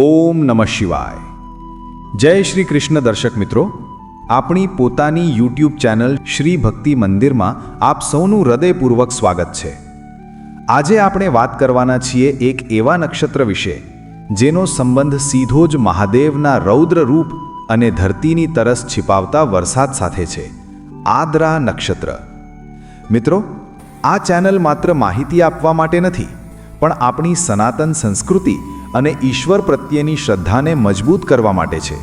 ઓમ નમઃ શિવાય. જય શ્રી કૃષ્ણ દર્શક મિત્રો. આપણી પોતાની યુટ્યુબ ચેનલ શ્રી ભક્તિ મંદિરમાં આપ સૌનું હૃદયપૂર્વક સ્વાગત છે. આજે આપણે વાત કરવાના છીએ એક એવા નક્ષત્ર વિશે, જેનો સંબંધ સીધો જ મહાદેવના રૌદ્ર રૂપ અને ધરતીની તરસ છિપાવતા વરસાદ સાથે છે. આદ્રા નક્ષત્ર. મિત્રો, આ ચેનલ માત્ર માહિતી આપવા માટે નથી, પણ આપણી સનાતન સંસ્કૃતિ અને ઈશ્વર પ્રત્યેની શ્રદ્ધાને મજબૂત કરવા માટે છે.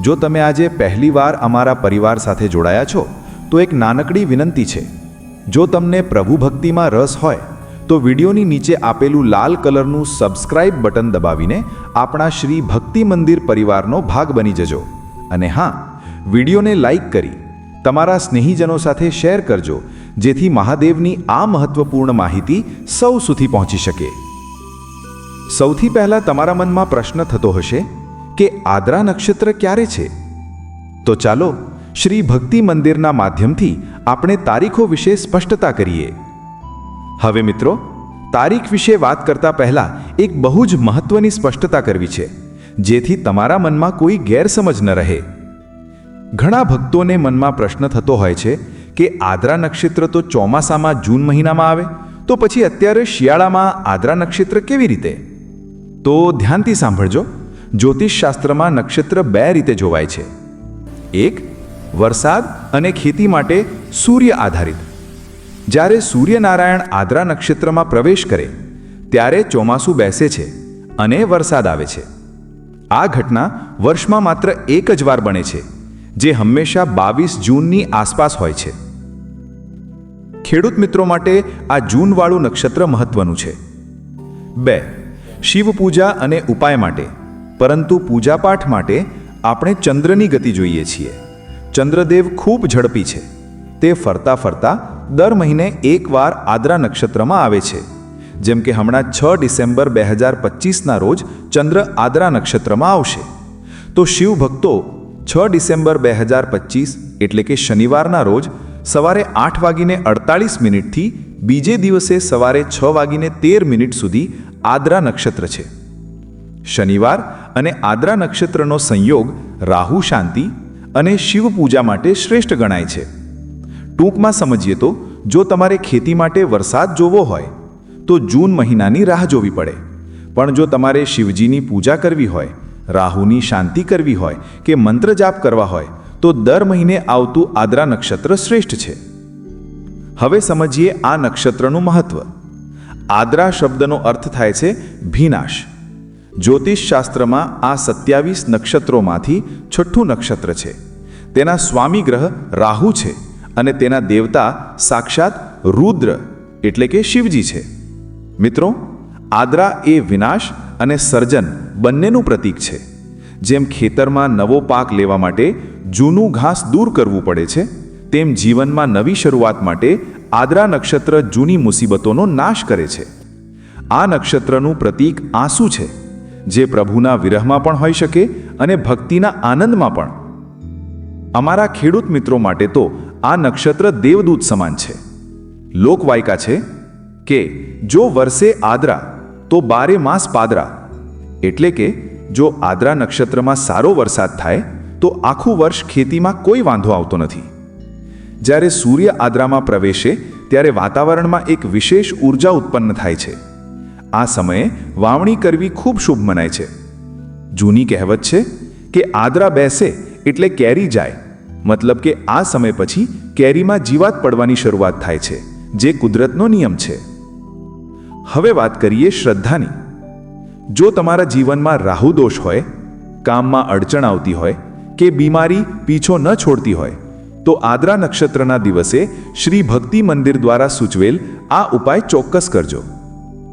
જો તમે આજે પહેલીવાર અમારા પરિવાર સાથે જોડાયા છો, તો એક નાનકડી વિનંતી છે. જો તમને પ્રભુ ભક્તિમાં રસ હોય, તો વિડીયોની નીચે આપેલું લાલ કલરનું સબસ્ક્રાઇબ બટન દબાવીને આપણા શ્રી ભક્તિ મંદિર પરિવારનો ભાગ બની જજો. અને હા, વિડીયોને લાઈક કરી તમારા સ્નેહીજનો સાથે શેર કરજો, જેથી મહાદેવની આ મહત્વપૂર્ણ માહિતી સૌ સુધી પહોંચી શકે. સૌથી પહેલા તમારા મનમાં પ્રશ્ન થતો હશે કે આદ્રા નક્ષત્ર ક્યારે છે? તો ચાલો શ્રી ભક્તિ મંદિરના માધ્યમથી આપણે તારીખો વિશે સ્પષ્ટતા કરીએ. હવે મિત્રો, તારીખ વિશે વાત કરતા પહેલા એક બહુ જ મહત્વની સ્પષ્ટતા કરવી છે, જેથી તમારા મનમાં કોઈ ગેરસમજ ન રહે. ઘણા ભક્તોને મનમાં પ્રશ્ન થતો હોય છે કે આદ્રા નક્ષત્ર તો ચોમાસામાં જૂન મહિનામાં આવે, તો પછી અત્યારે શિયાળામાં આદ્રા નક્ષત્ર કેવી રીતે? તો ધ્યાનથી સાંભળજો. જ્યોતિષશાસ્ત્રમાં નક્ષત્ર બે રીતે જોવાય છે. એક, વરસાદ અને ખેતી માટે સૂર્ય આધારિત. જ્યારે સૂર્યનારાયણ આદ્રા નક્ષત્રમાં પ્રવેશ કરે, ત્યારે ચોમાસું બેસે છે અને વરસાદ આવે છે. આ ઘટના વર્ષમાં માત્ર એક જ વાર બને છે, જે હંમેશા બાવીસ જૂનની આસપાસ હોય છે. ખેડૂત મિત્રો માટે આ જૂનવાળું નક્ષત્ર મહત્વનું છે. બે શિવ પૂજા અને ઉપાય માટે. પરંતુ પૂજાપાઠ માટે આપણે ચંદ્રની ગતિ જોઈએ છીએ. ચંદ્રદેવ ખૂબ ઝડપી છે. તે ફરતા ફરતા દર મહિને એકવાર આદ્રા નક્ષત્રમાં આવે છે. જેમ કે હમણાં છ ડિસેમ્બર બે હજાર પચીસના રોજ ચંદ્ર આદ્રા નક્ષત્રમાં આવશે. તો શિવ ભક્તો છ ડિસેમ્બર બે હજાર પચીસ એટલે કે શનિવારના રોજ સવારે આઠ વાગીને અડતાલીસ મિનિટથી બીજે દિવસે સવારે છ વાગીને તેર મિનિટ સુધી આદ્રા નક્ષત્ર છે. શનિવાર અને આદ્રા નક્ષત્રનો સંયોગ રાહુ શાંતિ અને શિવ પૂજા માટે શ્રેષ્ઠ ગણાય છે. ટૂંકમાં સમજીએ તો, જો તમારે ખેતી માટે વરસાદ જોવો હોય, તો જૂન મહિનાની રાહ જોવી પડે. પણ જો તમારે શિવજીની પૂજા કરવી હોય, રાહુની શાંતિ કરવી હોય કે મંત્ર જાપ કરવા હોય, તો દર મહિને આવતું આદ્રા નક્ષત્ર શ્રેષ્ઠ છે. હવે સમજીએ આ નક્ષત્રનું મહત્વ. આદ્રા શબ્દનો અર્થ થાય છે ભીનાશ. જ્યોતિષશાસ્ત્રમાં આ સત્યાવીસ નક્ષત્રોમાંથી છઠ્ઠું નક્ષત્ર છે. તેના સ્વામી ગ્રહ રાહુ છે અને તેના દેવતા સાક્ષાત રુદ્ર એટલે કે શિવજી છે. મિત્રો, આદ્રા એ વિનાશ અને સર્જન બંનેનું પ્રતીક છે. જેમ ખેતરમાં નવો પાક લેવા માટે જૂનું ઘાસ દૂર કરવું પડે છે, તેમ જીવનમાં નવી શરૂઆત માટે આદ્રા નક્ષત્ર જૂની મુસીબતોનો નાશ કરે છે. આ નક્ષત્રનું પ્રતીક આંસુ છે, જે પ્રભુના વિરહમાં પણ હોઈ શકે અને ભક્તિના આનંદમાં પણ. અમારા ખેડૂત મિત્રો માટે તો આ નક્ષત્ર દેવદૂત સમાન છે. લોકવાયકા છે કે જો વર્ષે આદરા, તો બારે માસ પાદરા. એટલે કે જો આદરા નક્ષત્રમાં સારો વરસાદ થાય, તો આખું વર્ષ ખેતીમાં કોઈ વાંધો આવતો નથી. જ્યારે સૂર્ય આદ્રામાં પ્રવેશે, ત્યારે વાતાવરણમાં એક વિશેષ ઊર્જા ઉત્પન્ન થાય છે. આ સમયે વાવણી કરવી ખૂબ શુભ મનાય છે. જૂની કહેવત છે કે આદરા બેસે એટલે કેરી જાય. મતલબ કે આ સમય પછી કેરીમાં જીવાત પડવાની શરૂઆત થાય છે, જે કુદરતનો નિયમ છે. હવે વાત કરીએ શ્રદ્ધાની. જો તમારા જીવનમાં રાહુ દોષ હોય, કામમાં અડચણ આવતી હોય, કે બીમારી, પીછો ન છોડતી હોય તો આદ્રા નક્ષત્રના દિવસે શ્રી ભક્તિ મંદિર દ્વારા સૂચવેલ આ ઉપાય ચોક્કસ કરજો.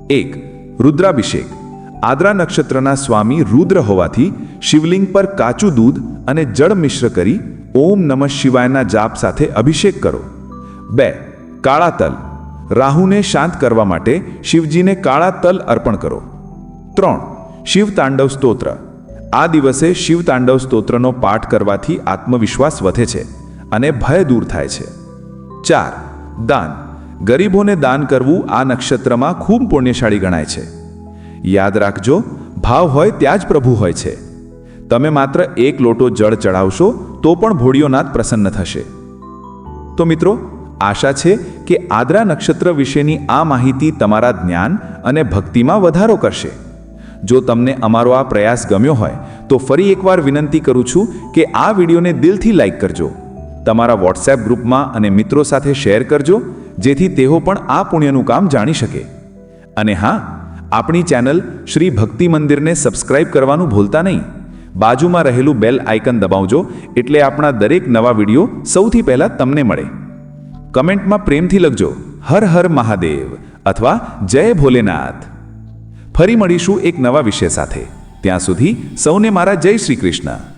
એક, રુદ્રાભિષેક. આદ્રા નક્ષત્રના સ્વામી રુદ્ર હોવાથી શિવલિંગ પર કાચું દૂધ અને જળ મિશ્ર કરી ઓમ નમઃ શિવાયના જાપ સાથે અભિષેક કરો. બે, કાળા તલ. રાહુને શાંત કરવા માટે શિવજીને કાળા તલ અર્પણ કરો. ત્રણ, શિવ તાંડવ સ્તોત્ર. આ દિવસે શિવ તાંડવ સ્તોત્રનો પાઠ કરવાથી આત્મવિશ્વાસ વધે છે. અને ભય દૂર થાય છે. ચાર, દાન. ગરીબોને દાન કરવું આ નક્ષત્રમાં ખૂબ પુણ્યશાળી ગણાય છે. યાદ રાખજો, ભાવ હોય ત્યાં જ પ્રભુ હોય છે. તમે માત્ર એક લોટો જળ ચડાવશો, તો પણ ભોળિયોનાથ પ્રસન્ન થશે. તો મિત્રો, આશા છે કે આદ્રા નક્ષત્ર વિશેની આ માહિતી તમારા જ્ઞાન અને ભક્તિમાં વધારો કરશે. જો તમને અમારો આ પ્રયાસ ગમ્યો હોય, તો ફરી એકવાર વિનંતી કરું છું કે આ વિડીયોને દિલથી લાઈક કરજો. તમારા વોટ્સએપ ગ્રુપમાં અને મિત્રો સાથે શેર કરજો, જેથી તેઓ પણ આ પુણ્યનું કામ જાણી શકે. અને હા, આપણી ચેનલ શ્રી ભક્તિ મંદિરને સબસ્ક્રાઇબ કરવાનું ભૂલતા નહીં. બાજુમાં રહેલું બેલ આઇકન દબાવજો, એટલે આપણા દરેક નવા વીડિયો સૌથી પહેલાં તમને મળે. કમેન્ટમાં પ્રેમથી લખજો, હર હર મહાદેવ અથવા જય ભોલેનાથ ફરી મળીશું એક નવા વિષય સાથે. ત્યાં સુધી સૌને મારા જય શ્રી કૃષ્ણ.